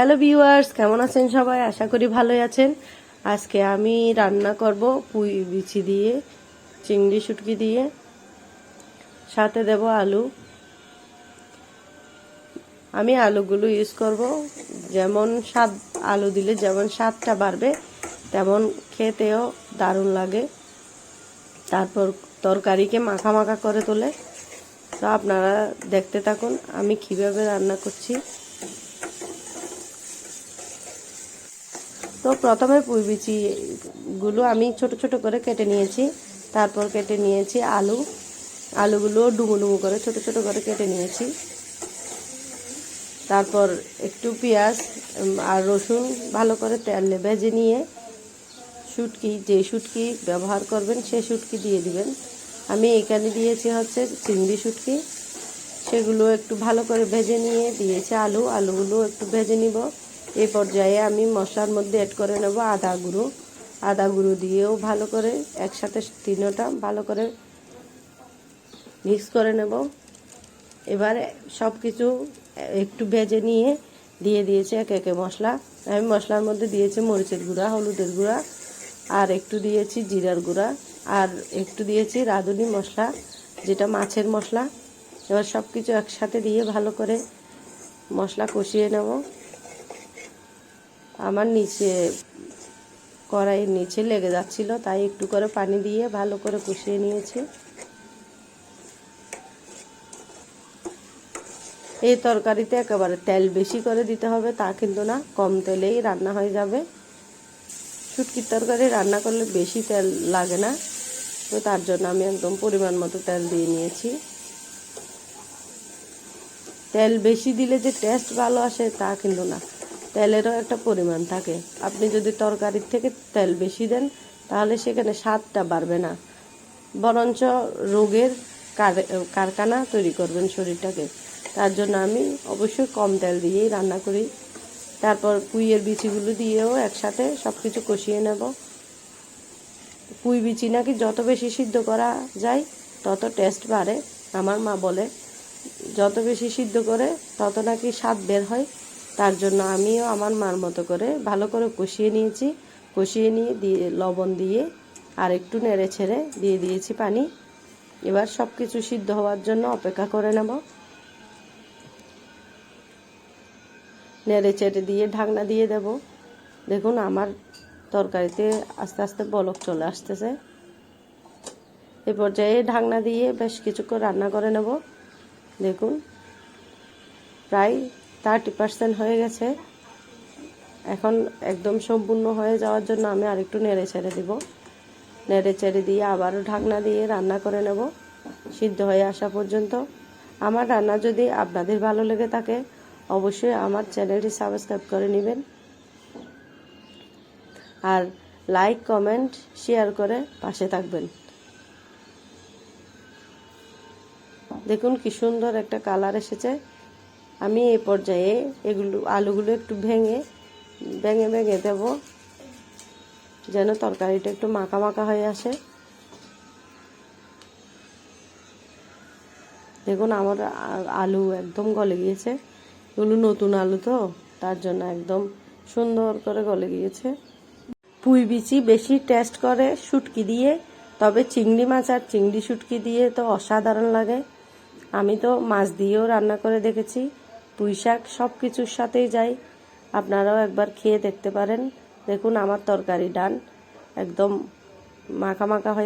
Hello viewers কেমন আছেন সবাই? আশা করি ভালোই আছেন। আজকে আমি রান্না করব পুঁই, বিচি দিয়ে, চিংড়ি শুটকি দিয়ে। সাথে দেব আলু। আমি আলুগুলো ইউজ করব। যেমন স্বাদ, আলু দিলে যেমন স্বাদটা বাড়বে, তেমন খেতেও দারুণ লাগে। তারপর তরকারিকে মাখা মাখা করে তোলে। তো আপনারা দেখতে থাকুন আমি কীভাবে রান্না করছি। তো প্রথমে বিচিগুলো আমি ছোট ছোট করে কেটে নিয়েছি। তারপর কেটে নিয়েছি আলু। আলুগুলো ডুমু ডুমু করে ছোট ছোট করে কেটে নিয়েছি। তারপর একটু পেঁয়াজ আর রসুন ভালো করে তেলে ভেজে নিয়ে শুটকি, যে শুটকি ব্যবহার করবেন সে শুটকি দিয়ে দিবেন। আমি এখানে দিয়েছি হচ্ছে চিংড়ি শুটকি। সেগুলো একটু ভালো করে ভেজে নিয়ে দিয়েছি আলু। আলুগুলো একটু ভেজে নিব। এই পর্যায়ে আমি মশলার মধ্যে অ্যাড করে নেব আদা গুঁড়ো। আদা গুঁড়ো দিয়েও ভালো করে একসাথে তিনোটা ভালো করে মিক্স করে নেব। এবার সব কিছু একটু ভেজে নিয়ে দিয়ে দিয়েছি একে একে মশলা। আমি মশলার মধ্যে দিয়েছি মরিচের গুঁড়া, হলুদের গুঁড়া, আর একটু দিয়েছি জিরার গুঁড়া, আর একটু দিয়েছি রাঁধুনি মশলা, যেটা মাছের মশলা। এবার সব কিছু একসাথে দিয়ে ভালো করে মশলা কষিয়ে নেব। আমার নিচে কড়াইয়ের নিচে লেগে যাচ্ছিল, তাই একটু করে পানি দিয়ে ভালো করে কষিয়ে নিয়েছি। এই তরকারিতে একেবারে তেল বেশি করে দিতে হবে, তা কিন্তু না, কম তেলেই রান্না হয়ে যাবে। শুটকির তরকারি রান্না করলে বেশি তেল লাগে না, তো তার জন্য আমি একদম পরিমাণ মতো তেল দিয়ে নিয়েছি। তেল বেশি দিলে যে টেস্ট ভালো আসে তা কিন্তু না। তেলেরও একটা পরিমাণ থাকে। আপনি যদি তরকারির থেকে তেল বেশি দেন, তাহলে সেখানে স্বাদটা বাড়বে না। বরঞ্চ রোগের কারখানা তৈরি করবেন শরীরটাকে। তার জন্য আমি অবশ্যই কম তেল দিয়েই রান্না করি। তারপর পুইয়ের বিচিগুলো দিয়েও একসাথে সব কিছু কষিয়ে নেব। পুঁই বিচি নাকি যত বেশি সিদ্ধ করা যায়, তত টেস্ট বাড়ে, আমার মা বলে। যত বেশি সিদ্ধ করে, তত নাকি স্বাদ বের হয়। তার জন্য আমিও আমার মার মতো করে ভালো করে কষিয়ে নিয়েছি। কষিয়ে নিয়ে দিয়ে লবণ দিয়ে আর একটু নেড়ে ছেড়ে দিয়ে দিয়েছি পানি। এবার সব কিছু সিদ্ধ হওয়ার জন্য অপেক্ষা করে নেব। নেড়ে চেড়ে দিয়ে ঢাকনা দিয়ে দেব। দেখুন আমার তরকারিতে আস্তে আস্তে বলক চলে আসতেছে। এ পর্যায়ে ঢাকনা দিয়ে বেশ কিছুক্ষণ রান্না করে নেব। দেখুন, প্রায় থার্টি পার্সেন্ট হয়ে গেছে। এখন একদম সম্পূর্ণ হয়ে যাওয়ার জন্য আমি আরেকটু নেড়ে ছেড়ে দিব। নেড়ে ছেড়ে দিয়ে আবারও ঢাকনা দিয়ে রান্না করে নেব, সিদ্ধ হয়ে আসা পর্যন্ত। আমার রান্না যদি আপনাদের ভালো লেগে থাকে, অবশ্যই আমার চ্যানেলটি সাবস্ক্রাইব করে নেবেন। আর লাইক কমেন্ট শেয়ার করে পাশে থাকবেন। দেখুন কি সুন্দর একটা কালার এসেছে। আমি এই পর্যায়ে এগুলো, আলুগুলো একটু ভেঙে ভেঙে ভেঙে দেব। যেন তরকারিটা একটু মাখা মাখা হয়ে আসে। দেখুন, আমার আলু একদম গলে গিয়েছে। এগুলো নতুন আলু তো, তার জন্য একদম সুন্দর করে গলে গিয়েছে। পুঁই বিচি বেশি টেস্ট করে শুটকি দিয়ে, তবে চিংড়ি মাছ আর চিংড়ি শুটকি দিয়ে তো অসাধারণ লাগে। আমি তো মাছ দিয়েও রান্না করে দেখেছি। পুঁই শাক সব কিছুর সাথেই যায় আপনারাও একবার খেয়ে দেখতে পারেন। দেখুন আমার তরকারি ডান, একদম মাখা মাখা হয়ে